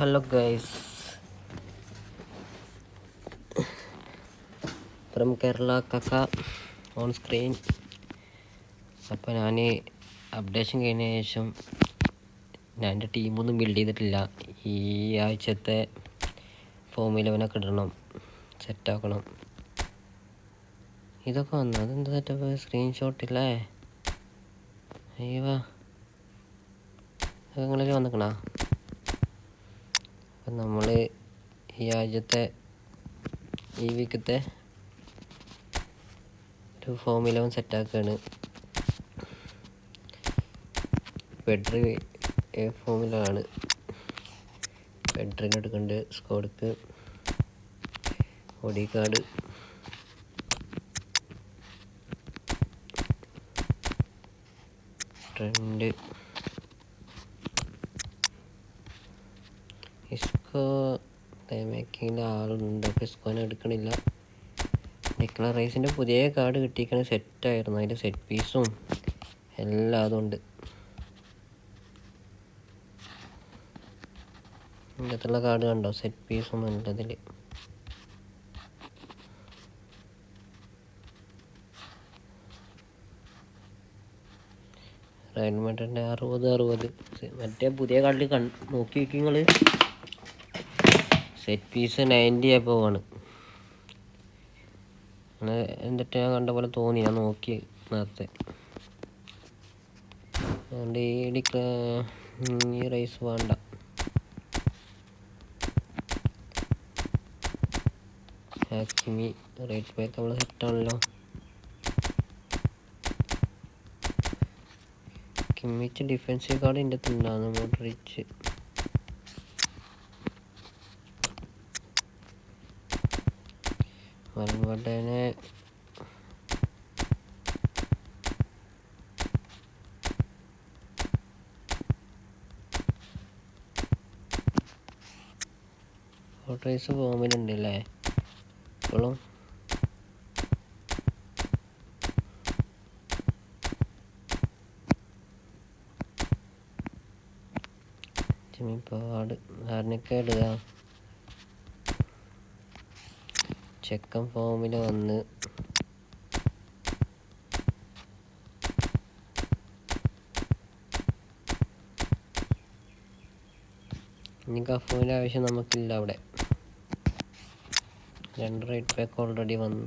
Hello guys from Kerala കക്ക on screen അപ്പോൾ ഞാൻ അപ്ഡേഷൻ കഴിഞ്ഞ ശേഷം ഞാൻ എന്റെ ടീമൊന്നും ബിൽഡ് ചെയ്തിട്ടില്ല. ഈ ആഴ്ചത്തെ ഫോം ഇലവനൊക്കെ ഇടണം. സെറ്റാക്കണം ഇതൊക്കെ വന്നു? അതെന്താ സെറ്റപ്പ് സ്ക്രീൻഷോട്ടില്ലേ അയ്യോ നിങ്ങളിൽ വന്നിക്കണോ? അപ്പം നമ്മൾ ഈ ആഴ്ചത്തെ ഈ വീക്കത്തെ ഒരു ഫോം ഇലവൻ സെറ്റാക്കുകയാണ് ബെഡ്രി ഫോമിലാണ് ബെഡ്രിന് എടുക്കുന്നുണ്ട് സ്കോഡ്ക്ക് ഒഡി കാർഡ് ട്രെൻഡ് ഇസ്കോ മേക്കിങ്ങിൽ ആളുണ്ട്. അപ്പോൾ ഇസ്കോനെ എടുക്കണില്ല. നിക്കള റൈസിന്റെ പുതിയ കാർഡ് കിട്ടിയിരിക്കണ സെറ്റായിരുന്നു. അതിന്റെ സെറ്റ് പീസും എല്ലാം അതുണ്ട്. ഇതിനകത്തുള്ള കാർഡ് കണ്ടോ? സെറ്റ് പീസും ഉണ്ട് റയൽ അറുപത് അറുപത്. മറ്റേ പുതിയ കാർഡിൽ കൺ നോക്കി നിങ്ങൾ സെറ്റ് പീസ് നയന്റി എബവ് ആണ്. എന്നിട്ട് ഞാൻ കണ്ട പോലെ തോന്നി. ഞാൻ നോക്കി നേരത്തെ. അതുകൊണ്ട് ഈ ഡിക്ല ഈ റൈസ് വേണ്ട. ഹാക്കിമി റേറ്റ് ബാക്ക് നമ്മൾ സെറ്റാണല്ലോ കിമ്മിച്ച് ഡിഫൻസീവ് കാർഡ് എന്റെ തിന്നാണ് മോഡറിച്ച് വൽവടനെ ഫോട്ടോസ് ഫോമിലുണ്ട് അല്ലേ ഇപ്പോഴും പാട് ആരനൊക്കെ ഇടുക. ചെക്കൻ ഫോമിൽ വന്ന് ഇനി ഫോമിന്റെ ആവശ്യം നമുക്കില്ല അവിടെ. രണ്ട് റൈറ്റ് ബാക്ക് ഓൾറെഡി വന്നു.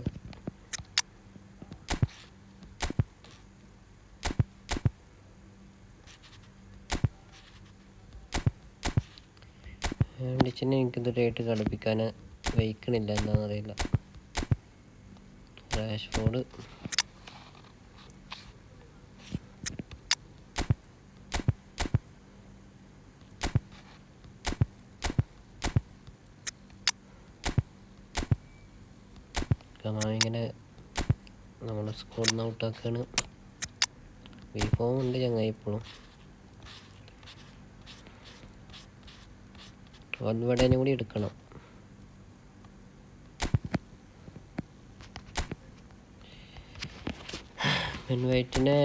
ഡിച്ചിനെ എനിക്കിതുവരെയായിട്ട് കളിപ്പിക്കാൻ വയ്ക്കണില്ല എന്താണെന്നറിയില്ല റാഷ്ഫോർഡ് ഇങ്ങനെ സ്കോഡിൽ നിന്ന് ഔട്ടാക്കാണ്. ബി ഫോം ഉണ്ട് ചങ്ങായി ഇപ്പോഴും വൻവടേനെ കൂടി എടുക്കണം. പെൻ വൈറ്റിനെ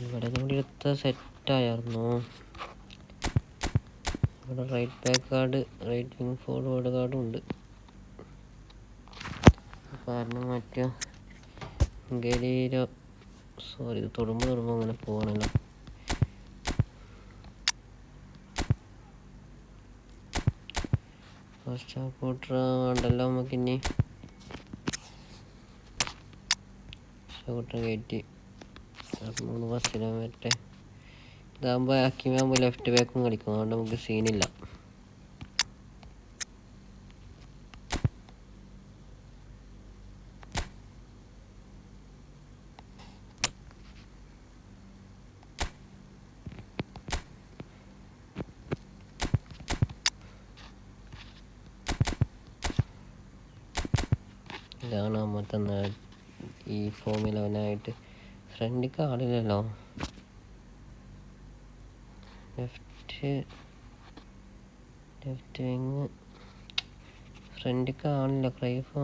ഇവിടെ കൂടി സെറ്റായിരുന്നു. ഇവിടെ right back card right wing forward കാർഡും ഉണ്ട്. കാരണം മറ്റോ ഗലീരോ സോറി ഇത് തൊടുമ്പോൾ തൊടുമ്പോൾ അങ്ങനെ പോകണല്ലോ ഫസ്റ്റ് സപ്പോർട്ടർ വേണ്ടല്ലോ നമുക്ക് ഇനി കയറ്റി മൂന്ന് ബസ്സിലാൻ വരട്ടെ ഇതാകുമ്പോൾ ലെഫ്റ്റ് ബാക്കും കളിക്കും. അതുകൊണ്ട് നമുക്ക് സീനില്ല ഇതാണ് നമ്മത്തെ ഈ ഫോം ഇലവനായിട്ട് ഫ്രണ്ടിക്ക് ആളില്ലല്ലോ. Left left wing. ഫ്രണ്ട് കാണില്ല ക്രൈഫ്.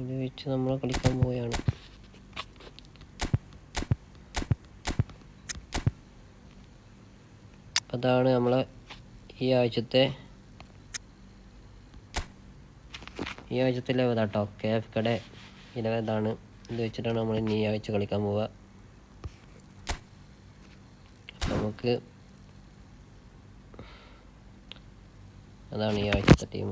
ഇത് വെച്ച് നമ്മൾ കളിക്കാൻ പോവുകയാണ്. അതാണ് നമ്മളെ ഈ ആഴ്ചത്തെ ഈ ആഴ്ചത്തെ ലെവൽ കേട്ടോ കെ എഫ് കടെ ഇലവ് ഇതാണ്. ഇത് വെച്ചിട്ടാണ് നമ്മൾ ഇനി ഈ ആഴ്ച കളിക്കാൻ പോവുക. നമുക്ക് അതാണ് ഈ ആഴ്ചത്തെ ടീം